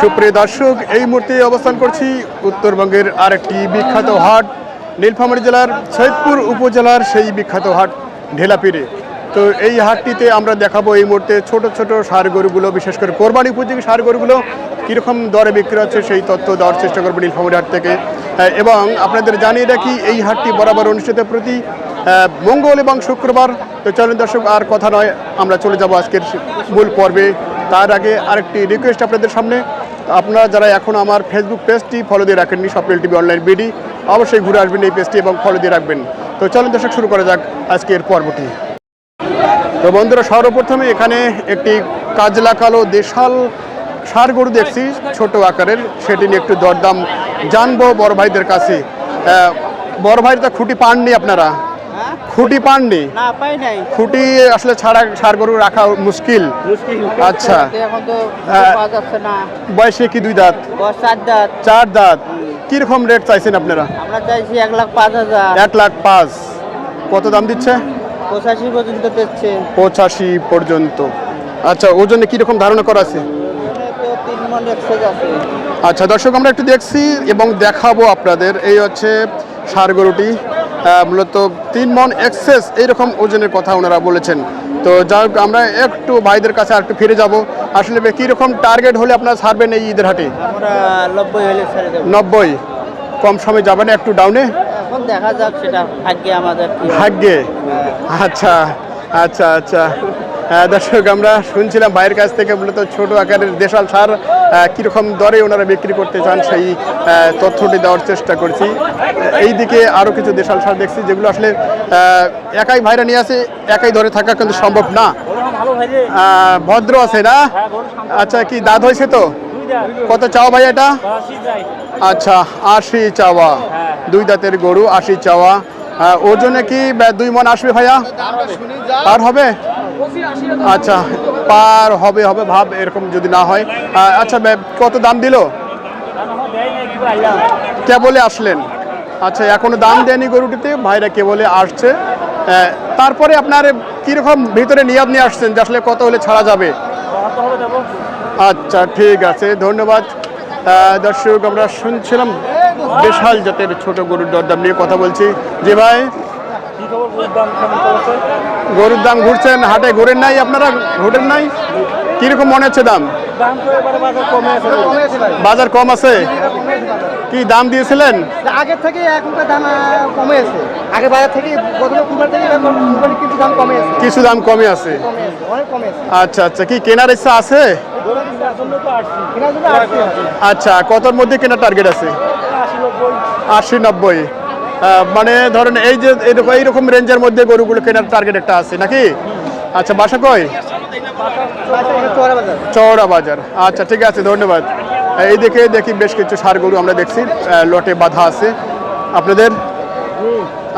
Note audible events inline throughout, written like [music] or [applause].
সুপ্রিয় দর্শক, এই মুহূর্তে অবস্থান করছি উত্তরবঙ্গের আরেকটি বিখ্যাত হাট, নীলফামারী জেলার সৈয়দপুর উপজেলার সেই বিখ্যাত হাট ঢেলাপিরে তো এই হাটটিতে আমরা দেখাবো এই মুহূর্তে ছোট ছোট সার গরুগুলো বিশেষ করে কোরবানি উপযোগী সার গরুগুলো কীরকম দরে বিক্রি হচ্ছে সেই তথ্য দেওয়ার চেষ্টা করব নীলফামারী হাট থেকে। এবং আপনাদের জানিয়ে রাখি, এই হাটটি বরাবর অনুষ্ঠিত প্রতি মঙ্গল এবং শুক্রবার। তো চলুন দর্শক, আর কথা নয়, আমরা চলে যাব আজকের মূল পর্বে। তার আগে আরেকটি রিকোয়েস্ট আপনাদের সামনে। আপনারা যারা এখন আমার ফেসবুক পেজটি ফলো দিয়ে রাখেননি স্বপ্নেল টিভি অনলাইন বিডি অবশ্যই ঘুরে আসবেন এই পেজটি এবং ফলো দিয়ে রাখবেন। তো চলুন দর্শক, শুরু করা যাক আজকের পর্বটি। তো বন্ধুরা, সর্বপ্রথমে এখানে একটি কাজলা কালো দেশাল সার গরু দেখছি, ছোট আকারের। সেটি নিয়ে একটু দরদাম জানব বড় ভাইদের কাছে। বড় ভাইয়ের তো খুঁটি পাননি আপনারা? খুঁটি পাননি? না পাই নাই। খুঁটি আসলে ছাড়া সার গরু রাখা মুশকিল। আচ্ছা। এখন তো। পাওয়া যাচ্ছে না। বয়সে কি দুই দাঁত? চার দাঁত। চার দাঁত। কীরকম রেট চাইছেন আপনারা? আমরা চাইছি এক লাখ পাঁচ হাজার। এক লাখ পাঁচ। কত দাম দিচ্ছে? পঁচাশি পর্যন্ত দিচ্ছে। পঁচাশি পর্যন্ত। আচ্ছা ওজনে কীরকম ধারণা করা আছে। আচ্ছা দর্শক আমরা একটু দেখছি এবং দেখাবো আপনাদের। এই হচ্ছে সার গরুটি। মূলত তিন মন এক্সেস এইরকম ওজনের কথা ওনারা বলেছেন। তো যাই আমরা একটু ভাইদের কাছে আর একটু ফিরে যাব। আসলে কীরকম টার্গেট হলে আপনারা ছাড়বেন এই ঈদের হাটে? নব্বই কম সময় যাবেন একটু ডাউনে দেখা যাক সেটা ভাগ্যে আমাদের ভাগ্যে? আচ্ছা আচ্ছা আচ্ছা। হ্যাঁ, দর্শক আমরা শুনছিলাম ভাইয়ের কাছ থেকে মূলত ছোট আকারের দেশাল সার। কীরকম দরে ওনারা বিক্রি করতে চান সেই তথ্যটি দেওয়ার চেষ্টা করছি। এই দিকে আরও কিছু দেশাল সার দেখছি, যেগুলো আসলে একাই ভাইরা নিয়ে আসে, একাই ধরে থাকা কিন্তু সম্ভব না। ভদ্র আছে না? আচ্ছা কি দাঁত হয়েছে তো? কত চাও ভাই এটা? আচ্ছা আশি চাওয়া। দুই দাঁতের গরু, আশি চাওয়া। ওজনে কি দুই মন আসবে ভাইয়া? পার হবে? আচ্ছা পার হবে হবে ভাব এরকম যদি না হয়। আচ্ছা কত দাম দিল? কে বলে আসলেন? আচ্ছা এখনও দাম দেয়নি গরুটিতে, ভাইরা কে বলে আসছে। তারপরে আপনার কীরকম ভিতরে নিয়াদ নিয়ে আসছেন? যে আসলে কত হলে ছাড়া যাবে? আচ্ছা ঠিক আছে, ধন্যবাদ। দর্শক, আমরা শুনছিলাম বিশাল জাতের ছোট গরুর দরদাম নিয়ে কথা বলছি। যে ভাই গরুর দাম ঘুরছেন হাটে ঘুরেন নাই আপনারা? ঘুরেন নাই? কীরকম মনে হচ্ছে দাম? বাজার কম আছে। কি দাম দিয়েছিলেন? আগের থেকে এখনকার দাম কমে আছে। আগে বাজার থেকে কুরবানি থেকে কিছু দাম কমে আছে। কিছু দাম কমে আছে। অনেক কমে আছে। আচ্ছা আচ্ছা। কি কেনার ইচ্ছা আছে? আচ্ছা কতর মধ্যে কেনার টার্গেট আছে? আশি নব্বই। মানে ধরেন এই যে এইরকম রেঞ্জের মধ্যে গরুগুলো কেনার টার্গেট একটা আছে নাকি? আচ্ছা বাসা কই? চওড়া বাজার। আচ্ছা ঠিক আছে ধন্যবাদ। এইদিকে দেখি বেশ কিছু সার গরু আমরা দেখছি লটে বাঁধা আছে। আপনাদের?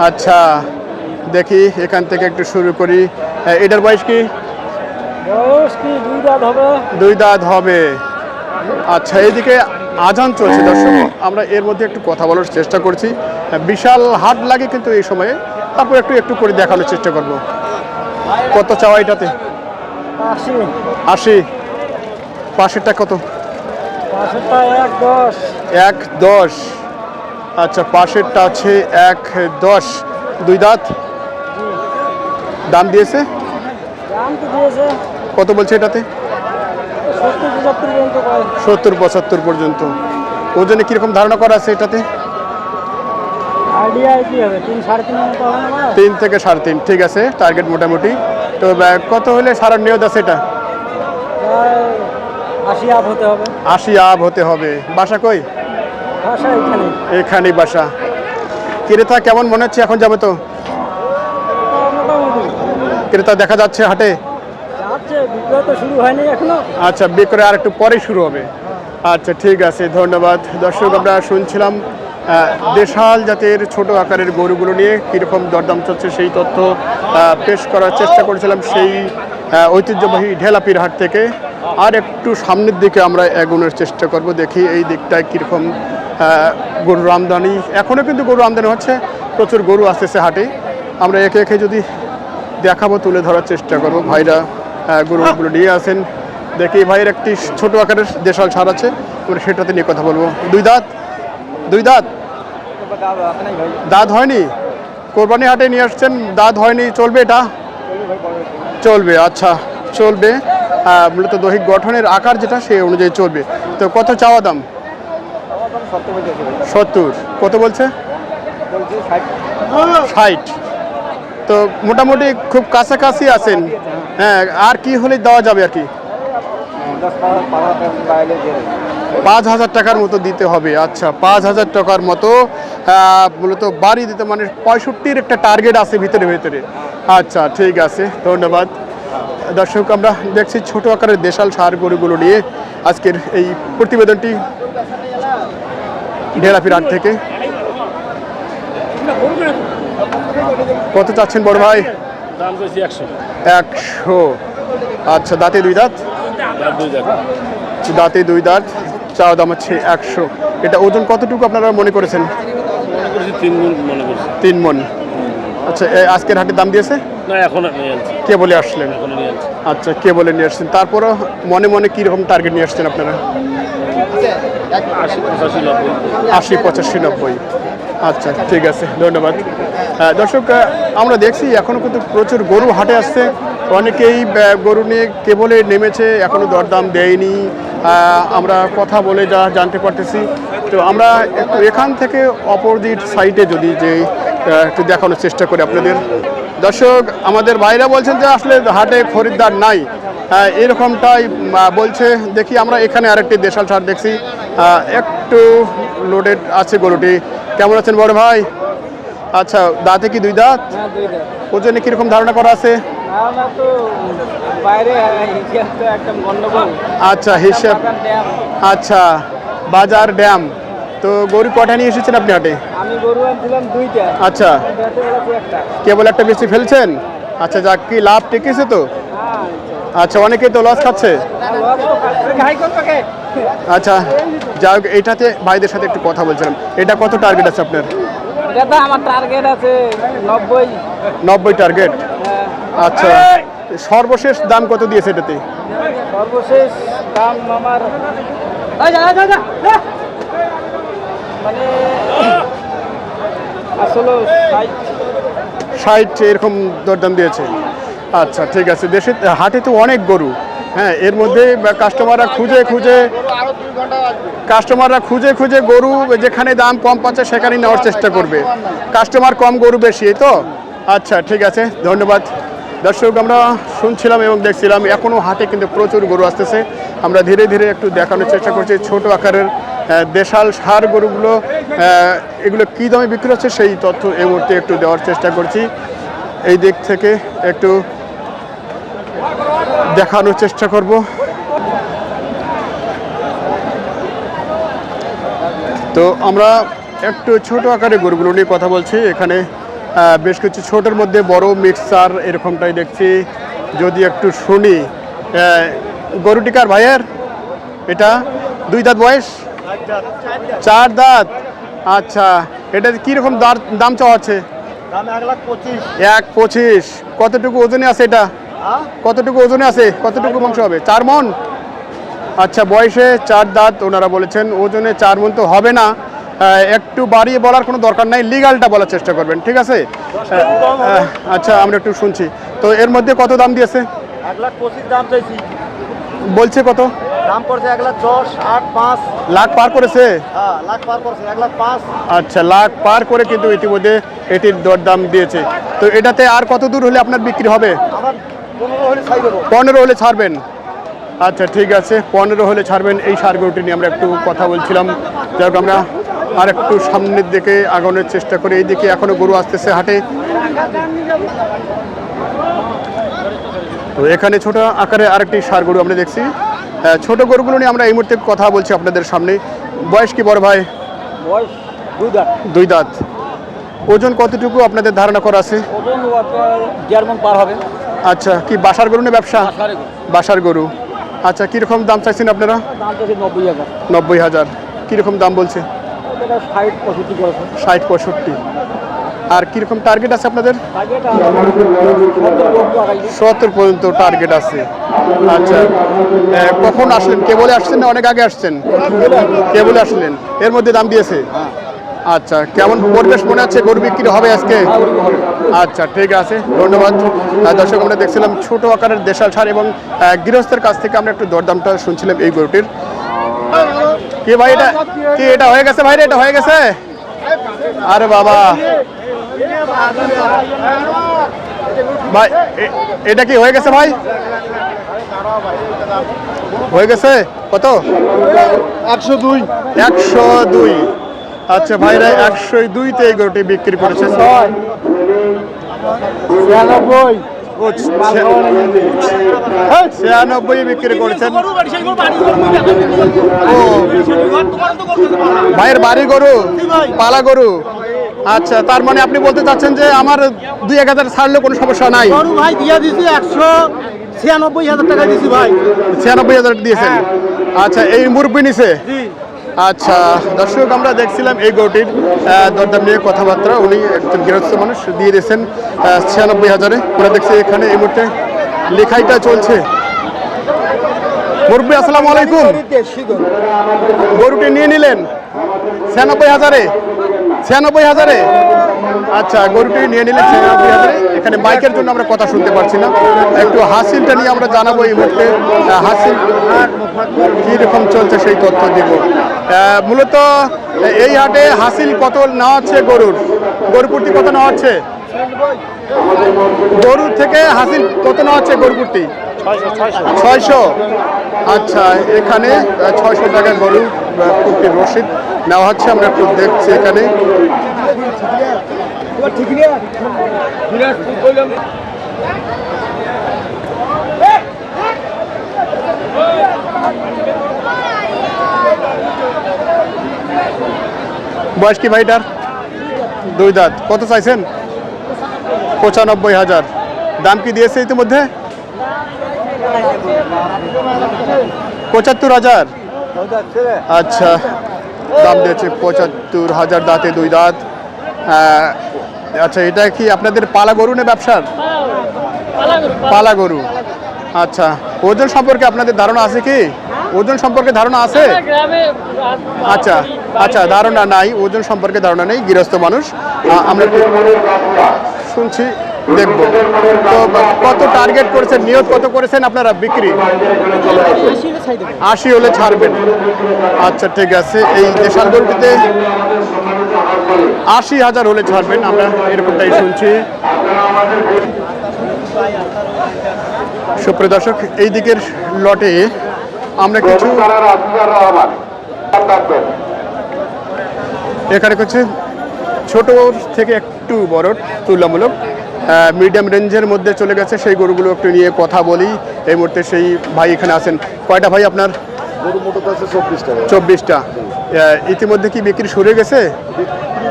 আচ্ছা দেখি এখান থেকে একটু শুরু করি। এটার বয়স কি? দুই দাঁত হবে। আচ্ছা এইদিকে আজান চলছে দর্শক আমরা এর মধ্যে একটু কথা বলার চেষ্টা করছি। বিশাল হাট লাগে কিন্তু এই সময়ে। তারপর একটু একটু করে দেখানোর চেষ্টা করব। কত চাওয়া এটাতে? আশি। পাশেরটা কত? এক দশ। আচ্ছা পাশেরটা আছে এক দশ। দুই দাঁত? দাম দিয়েছে। কত বলছে এটাতে? সত্তর পঁচাত্তর পর্যন্ত। ওজনে কীরকম ধারণা করা আছে এটাতে? তিন থেকে সাড়ে তিন ঠিক আছে টার্গেট মোটামুটি। তো কত হলে সারা নিয়োগ আছে এটা? আশি আব হতে হবে। বাসা কই? এখানে এখানেই। বাসা। ক্রেতা কেমন মনে হচ্ছে? এখন যাবে তো। ক্রেতা দেখা যাচ্ছে হাটে? আচ্ছা বিক্রয় আর একটু পরে শুরু হবে। আচ্ছা ঠিক আছে, ধন্যবাদ। দর্শক, আমরা শুনছিলাম দেশাল জাতের ছোট আকারের গরুগুলো নিয়ে কীরকম দরদাম চলছে সেই তথ্য পেশ করার চেষ্টা করেছিলাম সেই ঐতিহ্যবাহী ঢেলাপির হাট থেকে। আর একটু সামনের দিকে আমরা এগোনোর চেষ্টা করব, দেখি এই দিকটায় কীরকম গরুর আমদানি। এখনও কিন্তু গরু আমদানি হচ্ছে, প্রচুর গরু আসতেছে হাটে। আমরা একে একে যদি দেখাবো, তুলে ধরার চেষ্টা করব। ভাইরা গরুগুলো নিয়ে আসেন। দেখি ভাইয়ের একটি ছোট আকারের দেশাল সার আছে আমরা সেটাতে নিয়ে কথা বলব। দুই দাঁত দুই দাঁত। দাঁত হয়নি? কোরবানি হাটে নিয়ে আসছেন দাঁত হয়নি চলবে এটা? চলবে আচ্ছা চলবে। আহ, মূলত দৈহিক গঠনের আকার যেটা সেই অনুযায়ী চলবে। তো কত চাওয়া দাম? সত্তর কত বলছে? ষাট। তো মোটামুটি খুব কাছাকাছি আছেন। হ্যাঁ আর কি হলে দেওয়া যাবে আর কি? পাঁচ হাজার টাকার মতো দিতে হবে। আচ্ছা পাঁচ হাজার টাকার মতো মূলত বাড়ি দিতে মানে পঁয়ষট্টির একটা টার্গেট আছে ভিতরে ভিতরে। আচ্ছা ঠিক আছে, ধন্যবাদ। দর্শক, আমরা দেখছি ছোট আকারের দেশাল সার গরুগুলো নিয়ে আজকের এই প্রতিবেদনটি ঢেলাপির হাট থেকে। কত চাচ্ছেন বড় ভাই? একশো। আচ্ছা দাঁতে দুই দাঁত? দাঁতে দুই দাঁত। চাওয়া দাম হচ্ছে একশো। এটা ওজন কতটুকু আপনারা মনে করেছেন? মনে করছি তিন মনে আচ্ছা আজকের হাটে দাম দিয়েছে? কে বলে আসলেন? আচ্ছা কে বলে নিয়ে আসছেন? তারপরও মনে মনে কীরকম টার্গেট নিয়ে আসছেন আপনারা? আশি পঁচাশি নব্বই। আচ্ছা ঠিক আছে, ধন্যবাদ। দর্শক আমরা দেখছি এখনও কিন্তু প্রচুর গরু হাটে আসছে। অনেকেই গরু নিয়ে কেবলে নেমেছে এখনও দরদাম দেয়নি। আমরা কথা বলে যা জানতে পারতেছি। তো আমরা একটু এখান থেকে অপোজিট সাইডে যদি যে একটু দেখানোর চেষ্টা করি আপনাদের। দর্শক, আমাদের বাইরা বলছেন যে আসলে হাটে খরিদ্দার নাই। এরকমটাই বলছে, দেখি আমরা এখানে আরেকটি দেশাল সার দেখছি। একটু লোডেড আছে গরুটি। কেমন আছেন বড় ভাই? আচ্ছা দাঁতে কি দুই দাঁত? হ্যাঁ ওজনে কীরকম ধারণা করা আছে? আচ্ছা হিসাব আচ্ছা বাজার ড্যাম। তো গরু কটা নিয়ে এসেছেন আপনি হাটে? আচ্ছা। কেবল একটা বেশি ফেলছেন? আচ্ছা যাক কি লাভ টেকেছে তো? আচ্ছা অনেকেই তো লস খাচ্ছে। আচ্ছা যাই হোক এটাতে ভাইদের সাথে একটু কথা বলছিলাম। এটা কত টার্গেট আছে আপনার? এটা আমার টার্গেট আছে নব্বই। নব্বই টার্গেট হ্যাঁ, আচ্ছা সর্বশেষ দাম কত দিয়েছে এটাতে? সর্বশেষ দাম আমার মানে আসলে ষাট এরকম দরদাম দিয়েছে। আচ্ছা ঠিক আছে। দেশে হাটে তো অনেক গরু। হ্যাঁ এর মধ্যে কাস্টমাররা খুঁজে খুঁজে কাস্টমাররা খুঁজে খুঁজে গরু যেখানে দাম কম পাচ্ছে সেখানেই নেওয়ার চেষ্টা করবে। কাস্টমার কম, গরু বেশি তো? আচ্ছা ঠিক আছে, ধন্যবাদ। দর্শক, আমরা শুনছিলাম এবং দেখছিলাম এখনও হাটে কিন্তু প্রচুর গরু আসতেছে। আমরা ধীরে ধীরে একটু দেখানোর চেষ্টা করছি, ছোট আকারের দেশাল সার গরুগুলো এগুলো কী দামে বিক্রি হচ্ছে সেই তথ্য এই মুহূর্তে একটু দেওয়ার চেষ্টা করছি। এই দিক থেকে একটু দেখানোর চেষ্টা করব। তো আমরা একটু ছোট আকারে গরুগুলো নিয়ে কথা বলছি। এখানে বেশ কিছু ছোটোর মধ্যে বড় মিক্সার এরকমটাই দেখছি। যদি একটু শুনি আহ, গরুটি কার ভাইয়ের? এটা দুই দাঁত বয়স? চার দাঁত। আচ্ছা এটা কীরকম দাম চাওয়া আছে? এক পঁচিশ। কতটুকু ওজনে আছে এটা? কতটুকু ওজনে আছে? কতটুকু মাংস হবে? চার মন? আচ্ছা বয়সে চার দাঁত ওনারা বলেছেন ওজনে চার মন তো হবে না। একটু বাড়িয়ে বলার কোনো দরকার নাই লিগালটা বলার চেষ্টা করবেন ঠিক আছে? আচ্ছা আমরা একটু শুনছি। তো এর মধ্যে কত দাম দিয়েছে? এক লাখ পঁচিশ দাম চাইছি। বলছে কত? দাম পড়ছে এক লাখ দশ আট পাঁচ। লাখ পার করেছে? হ্যাঁ লাখ পার করছে এক লাখ পাঁচ। আচ্ছা লাখ পার করে কিন্তু ইতিমধ্যে এটির দরদাম দিয়েছে। তো এটাতে আর কত দূর হলে আপনার বিক্রি হবে? আমার পনেরো হলে ছাড়বেন। আচ্ছা ঠিক আছে। পনেরো হলে ছাড়বেন এই সার গরুটি নিয়ে আমরা একটু কথা বলছিলাম। যাই হোক আমরা আর একটু সামনের দিকে আগানোর চেষ্টা করি। এই দিকে এখনও গরু আসতেছে হাটে। তো এখানে ছোট আকারে আরেকটি সার গরু আমরা দেখছি। ছোট গরুগুলো নিয়ে আমরা এই মুহূর্তে কথা বলছি আপনাদের সামনে। বয়স কি বড় ভাই? দুই দুই দাঁত। ওজন কতটুকু আপনাদের ধারণা করা আছে? ওজন পার হবে। আচ্ছা কি বাসার গরু না ব্যবসা? বাসার গরু। আচ্ছা কীরকম দাম চাইছেন আপনারা? নব্বই হাজার। কীরকম দাম বলছে? ষাট পঁয়ষট্টি ষাট পঁয়ষট্টি। আর কীরকম টার্গেট আছে আপনাদের? সত্তর পর্যন্ত। টার্গেট আছে। আচ্ছা কখন আসলেন? কেবলে আসছেন না অনেক আগে আসছেন? কেবলে আসলেন? এর মধ্যে দাম দিয়েছে? আচ্ছা কেমন পরিবেশ মনে হচ্ছে গরু বিক্রি হবে আজকে? আচ্ছা ঠিক আছে ধন্যবাদ। দর্শক আমরা দেখছিলাম ছোট আকারের দেশাল সার এবং গৃহস্থের কাছ থেকে আমরা একটু দরদামটা শুনছিলাম এই গরুটির। কি ভাই এটা? কি এটা হয়ে গেছে ভাই রে, এটা হয়ে গেছে? আরে বাবা। ভাই এটা কি হয়ে গেছে ভাই? হয়ে গেছে? কত? একশো দুই। একশো দুই। আচ্ছা ভাইরা একশো দুইতে এই গরুটি বিক্রি করেছেন। ছিয়ানব্বই। বিক্রি করেছেন। ও ভাইয়ের বাড়ি গরু পালা গরু। আচ্ছা তার মানে আপনি বলতে চাচ্ছেন যে আমার দুই এক হাজার ছাড়লে কোনো সমস্যা নাই? গরু ভাই দিয়ে দিছি একশো ছিয়ানব্বই হাজার টাকা দিছি ভাই। ছিয়ানব্বই হাজার দিয়েছেন। আচ্ছা এই মুরব্বি নিছে? আচ্ছা দর্শক, আমরা দেখছিলাম এই গরুটির দরদাম নিয়ে কথাবার্তা। উনি একজন গৃহস্থ মানুষ, দিয়ে দিয়েছেন ছিয়ানব্বই হাজারে। ওরা দেখছি এখানে এই মুহূর্তে লেখাইটা চলছে। মুরব্বী, আসসালামু আলাইকুম। গরুটি নিয়ে নিলেন, ছিয়ানব্বই হাজারে। ছিয়ানব্বই হাজারে। আচ্ছা গরুটি নিয়ে নিলে এখানে বাইকের জন্য আমরা কথা শুনতে পারছি না। একটু হাসিলটা নিয়ে আমরা জানাব এই মুহূর্তে। হাসিল কীরকম চলছে সেই তথ্য দিব। মূলত এই হাটে হাসিল কত নেওয়া হচ্ছে গরুর গরু কত নেওয়া হচ্ছে গরুর থেকে হাসিল কত নেওয়া হচ্ছে গরু ছয়শো। আচ্ছা এখানে ছয়শো টাকা গরু প্রতি রসিদ নেওয়া হচ্ছে। আমরা একটু দেখছি এখানে। বয়স কি ভাইটার? দুই দাঁত। কত চাইছেন? পঁচানব্বই হাজার। দাম কি দিয়েছে ইতিমধ্যে? পঁচাত্তর হাজার? আচ্ছা। দাম দিয়েছে পঁচাত্তর হাজার দাঁতে দুই দাঁত। আচ্ছা এটা কি আপনাদের পালা গরু না ব্যবসার? পালা গরু আচ্ছা ওজন সম্পর্কে আপনাদের ধারণা আছে কি? ওজন সম্পর্কে ধারণা আছে? আচ্ছা আচ্ছা ধারণা নাই, ওজন সম্পর্কে ধারণা নেই, গৃহস্থ মানুষ। আমরা শুনছি, দেখব। তো কত টার্গেট করেছেন, নিয়ত কত করেছেন আপনারা বিক্রি? আশি হলে ছাড়বেন। আচ্ছা ঠিক আছে, এই দেশাল গরুটিতে আশি হাজার হলে ছাড়বেন আমরা এরকমটাই শুনছি। সুপ্রিয় দর্শক এই দিকের লটে আমরা কিছু এখানে হচ্ছে ছোট থেকে একটু বড় তুলনামূলক। মিডিয়াম রেঞ্জের মধ্যে চলে গেছে সেই গরুগুলো একটু নিয়ে কথা বলি। এই মুহূর্তে সেই ভাই এখানে আছেন। কয়টা ভাই আপনার? গরু মোটো আছে চব্বিশ চব্বিশটা। ইতিমধ্যে কি বিক্রি শুরু হয়ে গেছে?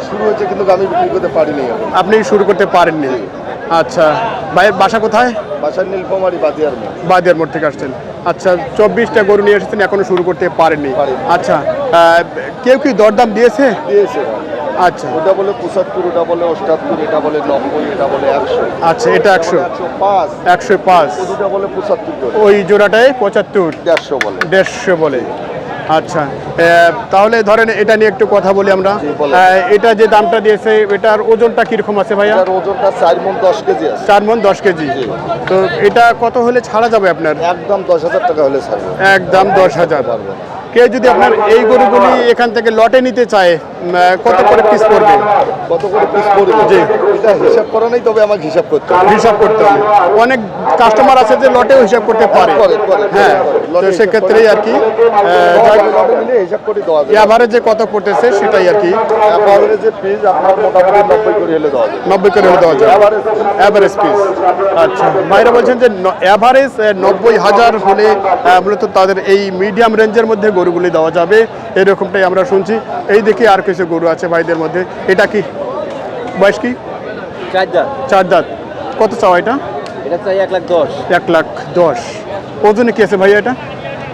শুরু হয়েছে কিন্তু আমি বিক্রি করতে পারিনি আপনি শুরু করতে পারেননি? আচ্ছা। ভাইয়ের বাসা কোথায়? বাসার নীলফামারি বাদিয়ার মোড়। বাদিয়ার মোড় থেকে আসছেন। আচ্ছা চব্বিশটা গরু নিয়ে এসেছেন এখনও শুরু করতে পারেননি। আচ্ছা কেউ কি দরদাম দিয়েছে? দিয়েছে। আচ্ছা। ওটা বলে পঁচাত্তর ওটা বলে অষ্টাত্তর এটা বলে নব্বই এটা বলে একশো। আচ্ছা এটা একশো। পাঁচ। একশো পাঁচ। ওটা বলে পঁচাত্তর ওই জোড়াটায় পঁচাত্তর? দেড়শো বলে। দেড়শো বলে। আচ্ছা তাহলে ধরেন এটা নিয়ে একটু কথা বলি আমরা। এটা যে দামটা দিয়েছে এটার ওজনটা কীরকম আছে ভাইয়া? ওজনটা চার মন দশ কেজি চার মন দশ কেজি। তো এটা কত হলে ছাড়া যাবে আপনার? একদম দশ হাজার টাকা হলে ছাড়বে। একদম দশ হাজার। কেউ যদি আপনার এই গরুগুলি এখান থেকে লটে নিতে চায় কত করে পিস পড়বে? কত করে পিস পড়বে? জি। এটা হিসাব করা নেই তবে আমাকে হিসাব করতে হবে। হিসাব করতে হবে। অনেক কাস্টমার আছে যে লটেও হিসাব করতে পারে। করে, হ্যাঁ তো সেক্ষেত্রেই আর কি হিসাব করে দেওয়া যাবে অ্যাভারেজে কত পড়তেছে সেটাই আর কি। যে পিস আপনার মোটামুটি নব্বই করে হলে দেওয়া যাবে নব্বই করে হলে দেওয়া Average। অ্যাভারেজ পিস আচ্ছা ভাইরা বলছেন যে অ্যাভারেজ নব্বই হাজার হলে মূলত তাদের এই মিডিয়াম রেঞ্জের মধ্যে গরুগুলি দেওয়া যাবে। এরকমটাই আমরা শুনছি। এই দিকে আর কিছু গরু আছে ভাইদের মধ্যে। এটা কি? বয়স কি? চার দাঁত। চার দাঁত। কত চাওয়া এটা? এটা চাই এক লাখ দশ। এক লাখ দশ। ওজনে কি আছে ভাই এটা?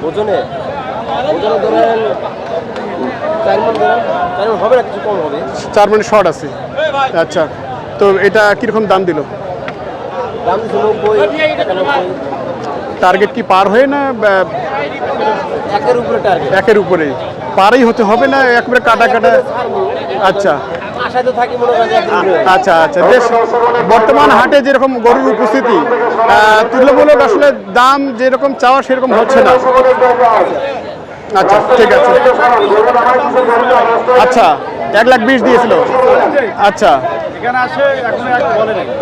ওজনে? ওজনে ধরেন চার মন চার মন হবে না কিছু কম হবে। চার মানে শর্ট আছে। আচ্ছা। তো এটা কীরকম দাম দিল? দাম দিচ্ছে টার্গেট কি পার হয়ে না একের উপরে টার্গেট একের উপরে। পারই হতে হবে না একবারে কাটা কাটা। আচ্ছা। মনে আচ্ছা আচ্ছা। বেশ বর্তমান হাটে যেরকম গরুর উপস্থিতি তুলনামূলক আসলে দাম যেরকম চাওয়া সেরকম হচ্ছে না। আচ্ছা ঠিক আছে। আচ্ছা এক লাখ বিশ দিয়েছিল। আচ্ছা।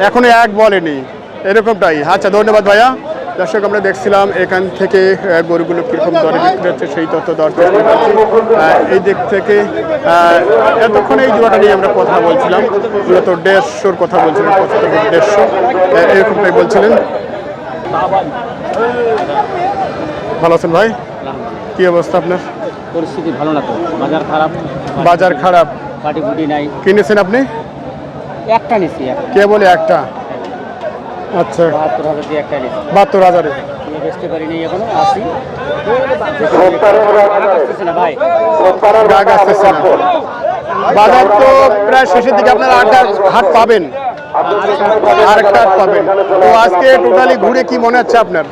এখনও এক বলেনি। এরকমটাই। আচ্ছা ধন্যবাদ ভাইয়া। দর্শক আমরা দেখছিলাম এখান থেকে গরুগুলো কীরকম দরে বিক্রি হচ্ছে সেই তথ্য আহ, এই দিক থেকে এতক্ষণ এই জোড়াটা নিয়ে আমরা কথা বলছিলাম। মূলত দেড়শোর কথা বলছিলাম পঁচাত্তর দেড়শো। এরকমটাই বলছিলেন। ভালো আছেন ভাই? কি অবস্থা আপনার? পরিস্থিতি ভালো না তো। বাজার খারাপ। বাজার খারাপ। পাটি নাই। কিনেছেন আপনি? একটা নিছি কে বলে একটা? আচ্ছা। একটা পারিনি আসি বাজার তো প্রায় শেষের দিকে আপনার আড্ডা হাট পাবেন। আর একটা হাট পাবেন। তো আজকে টোটালি ঘুরে কি মনে হচ্ছে আপনার?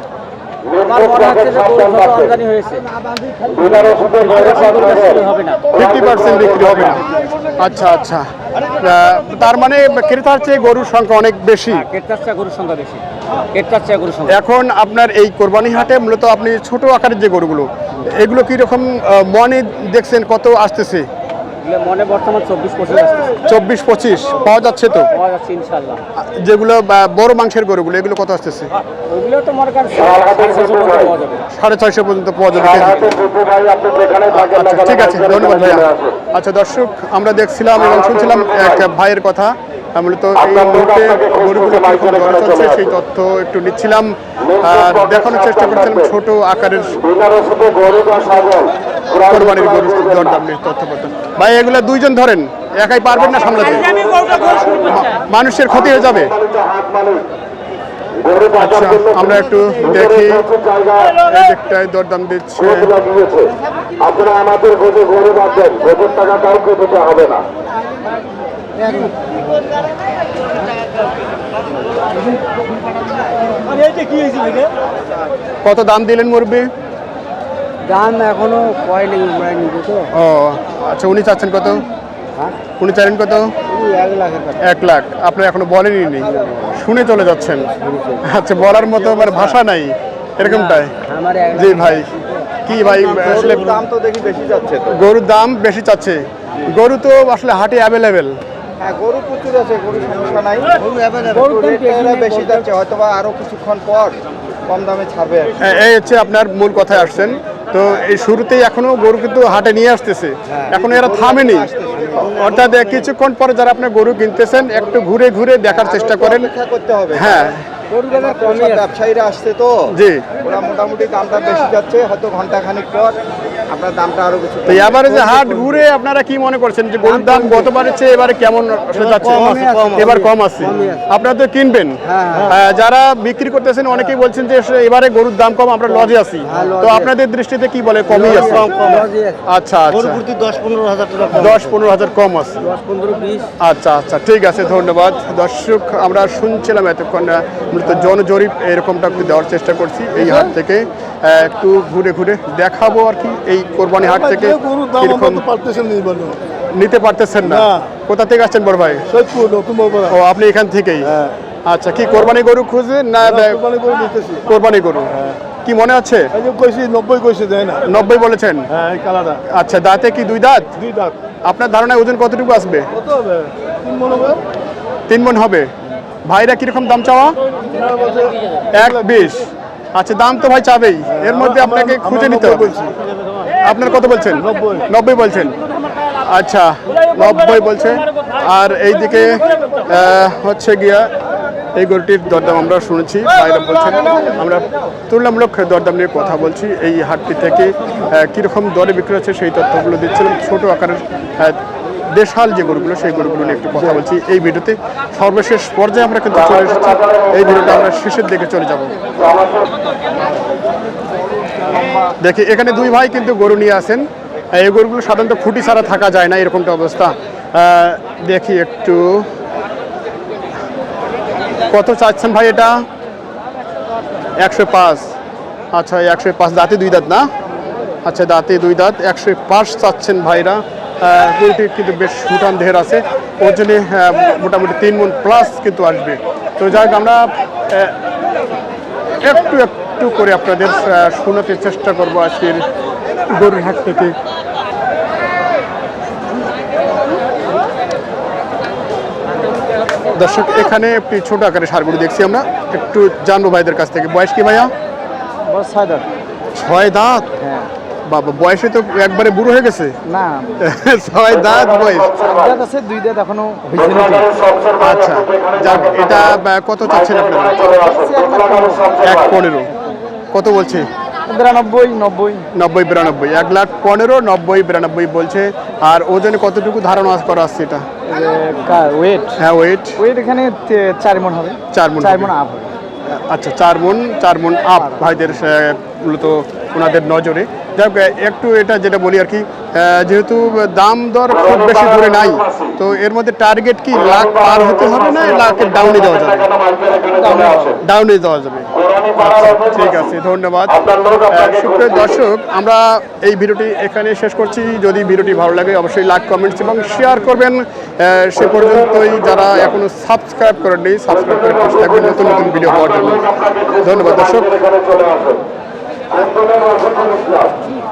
আমার মনে হচ্ছে যে গরু যত আমদানি হয়েছে বেশি হবে না। ফিফটি পার্সেন্ট বিক্রি হবে না। আচ্ছা আচ্ছা। তার মানে ক্রেতার চেয়ে গরুর সংখ্যা অনেক বেশি। চেয়ে গরুর সংখ্যা বেশি। কেটটার চেয়ে গরুর সংখ্যা। এখন আপনার এই কোরবানি হাটে মূলত আপনি ছোট আকারের যে গরুগুলো এগুলো কীরকম মনে দেখছেন কত আসতেছে? মনে বর্তমান চব্বিশ পঁচিশ চব্বিশ পঁচিশ পাওয়া যাচ্ছে তো? পাওয়া যাচ্ছে ইনশাল্লাহ যেগুলো বা বড় মাংসের গরুগুলো এগুলো কত আসতেছে? ওইগুলো তো মনে করেন সাড়ে ছয়শো পর্যন্ত পাওয়া যাবে। আচ্ছা ঠিক আছে ধন্যবাদ ভাইয়া। আচ্ছা দর্শক আমরা দেখছিলাম এবং শুনছিলাম এক ভাইয়ের কথা। মূলত এই মুহূর্তে গরুগুলো কীরকম দর চলছে সেই তথ্য একটু নিচ্ছিলাম। দেখানোর চেষ্টা করছিলাম ছোট আকারের কোরবানির গরু দরদাম নিয়ে তথ্যপত্র ভাই এগুলো দুইজন ধরেন। একাই পারবেন না সামলাতে? মানুষের ক্ষতি হয়ে যাবে। আচ্ছা আমরা একটু দেখি। এই দিকটায় দরদাম দিচ্ছে। আপনারা আমাদের ভোটে গরু রাখবেন। ভোটের টাকা কাউকে দিতে হবে না। কত দাম দিলেন মুরব্বী? দাম এখনও কয়নি আমরা নিবে তো? ও আচ্ছা উনি চাচ্ছেন কত? হ্যাঁ? উনি চাইলেন কত? এক লাখ। আপনি এখনও বলেনই নি। শুনে চলে যাচ্ছেন। আচ্ছা বলার মতো মানে ভাষা নাই। এরকমটাই জি ভাই। কি ভাই আসলে দাম তো দেখি বেশি যাচ্ছে তো। গরুর দাম বেশি চাচ্ছে গরু তো আসলে হাটে অ্যাভেলেবেল হ্যাঁ গরু প্রচুর আছে গরু সমস্যা নাই। গরু বেশি। যাচ্ছে হয়তো আরও কিছুক্ষণ পর কম দামে ছাড়বে। আর এই হচ্ছে আপনার মূল কথায় আসছেন। তো এই শুরুতেই এখনও গরু কিন্তু হাটে নিয়ে আসতেছে। এখন এরা থামেনি। অর্থাৎ কিছুক্ষণ পরে যারা আপনি গরু কিনতেছেন একটু ঘুরে ঘুরে দেখার চেষ্টা করেন। করতে হবে। হ্যাঁ। ব্যবসায়ীরা আসছে তো। জি। ওরা মোটামুটি দামটা বেশি যাচ্ছে হয়তো ঘণ্টা খানিক পর। আপনার দামটা আরও কিছু তো এবারে যে হাট ঘুরে আপনারা কি মনে করছেন যে গরুর দাম গতবারের চেয়ে এবারে কেমন যাচ্ছে। এবার কম আছে। আপনারা তো কিনবেন। যারা বিক্রি করতেছেন অনেকেই বলছেন যে এবারে গরুর দাম কম আমরা লজে আছি। তো আপনাদের দৃষ্টিতে কি বলে কমই আছে? লজে আচ্ছা আচ্ছা। দশ পনেরো হাজার টাকা দশ পনেরো হাজার কম আছে। আচ্ছা আচ্ছা ঠিক আছে ধন্যবাদ। দর্শক আমরা শুনছিলাম এতক্ষণ মূলত জনজরিপ এরকমটা একটু দেওয়ার চেষ্টা করছি এই হাট থেকে। আহ, একটু ঘুরে ঘুরে দেখাবো আর কি। এই কোরবানি হাট থেকে নিতে পারতেছেন না। কোথা থেকে আসছেন বড় ভাই? ও আপনি এখান থেকেই? হ্যাঁ। আচ্ছা কি কোরবানি গরু খুঁজে না কোরবানি করে গরু? কি মনে কইছি নব্বই কইছে দেয় না। নব্বই বলেছেন? হ্যাঁ আচ্ছা দাঁতে কি দুই দাঁত? দুই দাঁত। আপনার ধারণায় ওজন কতটুকু আসবে? তিন মন হবে? ভাইরা কীরকম দাম চাওয়া? এক বিশ আচ্ছা দাম তো ভাই চাবেই। এর মধ্যে আপনাকে খুঁজে নিতে হবে। বলছি। আপনার কত বলছেন? নব্বই। নব্বই বলছেন। আচ্ছা নব্বই বলছে। আর এইদিকে হচ্ছে গিয়া এই গরুটির দরদাম আমরা শুনেছি বাইরে বলছেন। আমরা তুলনামূলক দরদাম নিয়ে কথা বলছি। এই হাটটি থেকে কীরকম দরে বিক্রি হচ্ছে সেই তথ্যগুলো দিচ্ছিলাম। ছোট আকারের দেশাল যে গরুগুলো, সেই গরুগুলো নিয়ে একটু কথা বলছি। এই ভিডিওতে সর্বশেষ পর্যায়ে আমরা কিন্তু চলে এসেছি। এই ভিডিওটা আমরা শেষের দিকে চলে যাব। দেখি, এখানে দুই ভাই কিন্তু গরু নিয়ে আসেন। এই গরুগুলো সাধারণত খুঁটি ছাড়া থাকা যায় না, এরকমটা অবস্থা। দেখি একটু। কত চাচ্ছেন ভাই এটা? একশো পাঁচ। আচ্ছা একশো পাঁচ, দাঁতে দুই দাঁত না? আচ্ছা দাঁতে দুই দাঁত। একশো পাঁচ চাচ্ছেন ভাইরা। গরুটি কিন্তু বেশ সুটান দেহের আছে। ওজনে মোটামুটি তিন মন প্লাস কিন্তু আসবে। তো যাই হোক আমরা একটু একটু করে আপনাদের শোনাতে চেষ্টা করব আজকের গরুর হাট থেকে। দর্শক এখানে একটি ছোট আকারে সারগুলো দেখছি আমরা। একটু জানব ভাইদের কাছ থেকে। বয়স কি ভাইয়া? ছয় দাঁত। ছয় দাঁত? হ্যাঁ। বাবা বয়সে তো একবারে বুড়ো হয়ে গেছে? না। [laughs] ছয় দাঁত বয়স। দাঁত আছে দুই দাঁত এখনও আচ্ছা যাক এটা কত চাচ্ছেন আপনারা? এক পনেরো। কত বলছে? বিরানব্বই নব্বই। নব্বই বিরানব্বই। এক লাখ পনেরো নব্বই বিরানব্বই বলছে। আর ওজনে কতটুকু ধারণা করা আসছে এটা? ওয়েট হ্যাঁ ওয়েট ওয়েট এখানে চার মন হবে। চার মণ চার মন আপ আচ্ছা চার মন চার মন আপ ভাইদের মূলত ওনাদের নজরে। যাক একটু এটা যেটা বলি আর কি যেহেতু দাম দর খুব বেশি দূরে নাই তো এর মধ্যে টার্গেট কি লাখ পার হতে হবে না লাখের ডাউনে যাওয়া যাবে? ডাউনে যাওয়া যাবে। আচ্ছা, ঠিক আছে ধন্যবাদ। সুপ্রিয় দর্শক আমরা এই ভিডিওটি এখানে শেষ করছি। যদি ভিডিওটি ভালো লাগে অবশ্যই লাইক কমেন্টস এবং শেয়ার করবেন। সে পর্যন্তই যারা এখনও সাবস্ক্রাইব করেননি সাবস্ক্রাইব করে নতুন নতুন ভিডিও পাওয়ার জন্য। ধন্যবাদ দর্শক। চলে আসুন